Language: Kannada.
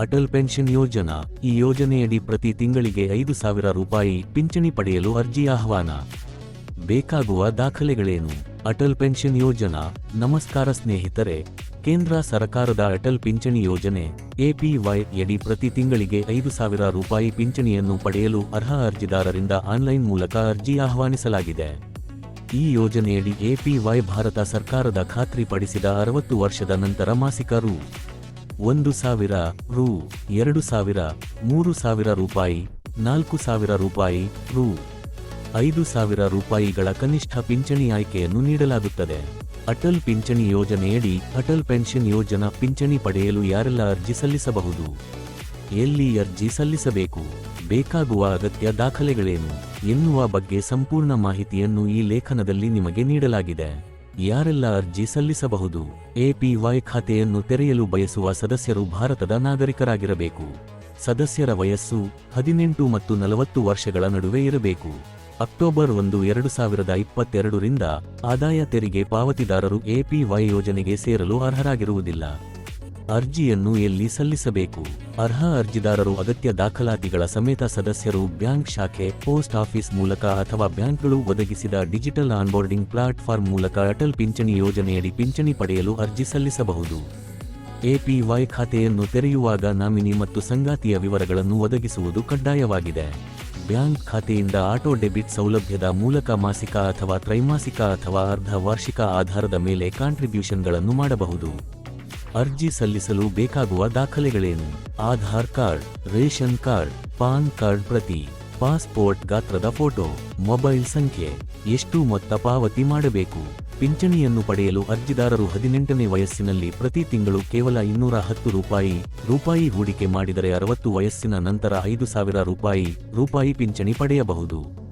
ಅಟಲ್ ಪೆನ್ಷನ್ ಯೋಜನಾ ಈ ಯೋಜನೆಯಡಿ ಪ್ರತಿ ತಿಂಗಳಿಗೆ ಐದು ಸಾವಿರ ರೂಪಾಯಿ ಪಿಂಚಣಿ ಪಡೆಯಲು ಅರ್ಜಿ ಆಹ್ವಾನ. ಬೇಕಾಗುವ ದಾಖಲೆಗಳೇನು? ಅಟಲ್ ಪೆನ್ಷನ್ ಯೋಜನಾ, ನಮಸ್ಕಾರ ಸ್ನೇಹಿತರೆ, ಕೇಂದ್ರ ಸರ್ಕಾರದ ಅಟಲ್ ಪಿಂಚಣಿ ಯೋಜನೆ ಎಪಿವೈ ಯಡಿ ಪ್ರತಿ ತಿಂಗಳಿಗೆ ಐದು ಸಾವಿರ ರೂಪಾಯಿ ಪಿಂಚಣಿಯನ್ನು ಪಡೆಯಲು ಅರ್ಹ ಅರ್ಜಿದಾರರಿಂದ ಆನ್ಲೈನ್ ಮೂಲಕ ಅರ್ಜಿ ಆಹ್ವಾನಿಸಲಾಗಿದೆ. ಈ ಯೋಜನೆಯಡಿ ಎಪಿವೈ ಭಾರತ ಸರ್ಕಾರದ ಖಾತ್ರಿಪಡಿಸಿದ ಅರವತ್ತು ವರ್ಷದ ನಂತರ ಮಾಸಿಕ ರು. ಒಂದು ಸಾವಿರ ರು, ಎರಡು ಸಾವಿರ, ಮೂರು ಸಾವಿರ ರೂಪಾಯಿ, ನಾಲ್ಕು ಸಾವಿರ ರೂಪಾಯಿ, ರು. ಐದು ಸಾವಿರ ರೂಪಾಯಿಗಳ ಕನಿಷ್ಠ ಪಿಂಚಣಿ ಆಯ್ಕೆಯನ್ನು ನೀಡಲಾಗುತ್ತದೆ. ಅಟಲ್ ಪಿಂಚಣಿ ಯೋಜನೆಯಡಿ ಅಟಲ್ ಪೆನ್ಷನ್ ಯೋಜನಾ ಪಿಂಚಣಿ ಪಡೆಯಲು ಯಾರೆಲ್ಲ ಅರ್ಜಿ ಸಲ್ಲಿಸಬಹುದು? ಎಲ್ಲಿ ಅರ್ಜಿ ಸಲ್ಲಿಸಬೇಕು? ಬೇಕಾಗುವ ಅಗತ್ಯ ದಾಖಲೆಗಳೇನು? ಎನ್ನುವ ಬಗ್ಗೆ ಸಂಪೂರ್ಣ ಮಾಹಿತಿಯನ್ನು ಈ ಲೇಖನದಲ್ಲಿ ನಿಮಗೆ ನೀಡಲಾಗಿದೆ. ಯಾರೆಲ್ಲ ಅರ್ಜಿ ಸಲ್ಲಿಸಬಹುದು? ಎಪಿವೈ ಖಾತೆಯನ್ನು ತೆರೆಯಲು ಬಯಸುವ ಸದಸ್ಯರು ಭಾರತದ ನಾಗರಿಕರಾಗಿರಬೇಕು. ಸದಸ್ಯರ ವಯಸ್ಸು ಹದಿನೆಂಟು ಮತ್ತು ನಲವತ್ತು ವರ್ಷಗಳ ನಡುವೆ ಇರಬೇಕು. ಅಕ್ಟೋಬರ್ ಒಂದು, ಎರಡು ಸಾವಿರದ ಇಪ್ಪತ್ತೆರಡರಿಂದ ಆದಾಯ ತೆರಿಗೆ ಪಾವತಿದಾರರು ಎಪಿವೈ ಯೋಜನೆಗೆ ಸೇರಲು ಅರ್ಹರಾಗಿರುವುದಿಲ್ಲ. ಅರ್ಜಿಯನ್ನು ಎಲ್ಲಿ ಸಲ್ಲಿಸಬೇಕು? ಅರ್ಹ ಅರ್ಜಿದಾರರು ಅಗತ್ಯ ದಾಖಲಾತಿಗಳ ಸಮೇತ ಸದಸ್ಯರು ಬ್ಯಾಂಕ್ ಶಾಖೆ, ಪೋಸ್ಟ್ ಆಫೀಸ್ ಮೂಲಕ ಅಥವಾ ಬ್ಯಾಂಕ್ಗಳು ಒದಗಿಸಿದ ಡಿಜಿಟಲ್ ಆನ್ಬೋರ್ಡಿಂಗ್ ಪ್ಲಾಟ್ಫಾರ್ಮ್ ಮೂಲಕ ಅಟಲ್ ಪಿಂಚಣಿ ಯೋಜನೆಯಡಿ ಪಿಂಚಣಿ ಪಡೆಯಲು ಅರ್ಜಿ ಸಲ್ಲಿಸಬಹುದು. ಎಪಿವೈ ಖಾತೆಯನ್ನು ತೆರೆಯುವಾಗ ನಾಮಿನಿ ಮತ್ತು ಸಂಗಾತಿಯ ವಿವರಗಳನ್ನು ಒದಗಿಸುವುದು ಕಡ್ಡಾಯವಾಗಿದೆ. ಬ್ಯಾಂಕ್ ಖಾತೆಯಿಂದ ಆಟೋ ಡೆಬಿಟ್ ಸೌಲಭ್ಯದ ಮೂಲಕ ಮಾಸಿಕ ಅಥವಾ ತ್ರೈಮಾಸಿಕ ಅಥವಾ ಅರ್ಧ ವಾರ್ಷಿಕ ಆಧಾರದ ಮೇಲೆ ಕಾಂಟ್ರಿಬ್ಯೂಷನ್ಗಳನ್ನು ಮಾಡಬಹುದು. ಅರ್ಜಿ ಸಲ್ಲಿಸಲು ಬೇಕಾಗುವ ದಾಖಲೆಗಳೇನು? Aadhaar card, ration card, PAN card ಪ್ರತಿ, ಪಾಸ್ಪೋರ್ಟ್ ಗಾತ್ರದ ಫೋಟೋ, ಮೊಬೈಲ್ ಸಂಖ್ಯೆ, ಎಷ್ಟು ಮೊತ್ತ ಪಾವತಿ ಮಾಡಬೇಕು? ಪಿಂಚಣಿಯನ್ನು ಪಡೆಯಲು ಅರ್ಜಿದಾರರು ಹದಿನೆಂಟನೇ ವಯಸ್ಸಿನಲ್ಲಿ ಪ್ರತಿ ತಿಂಗಳು ಕೇವಲ ಇನ್ನೂರ ಹತ್ತು ರೂಪಾಯಿ ರೂಪಾಯಿ ಹೂಡಿಕೆ ಮಾಡಿದರೆ ಅರವತ್ತು ವಯಸ್ಸಿನ ನಂತರ ಐದು ಸಾವಿರ ರೂಪಾಯಿ ರೂಪಾಯಿ ಪಿಂಚಣಿ ಪಡೆಯಬಹುದು.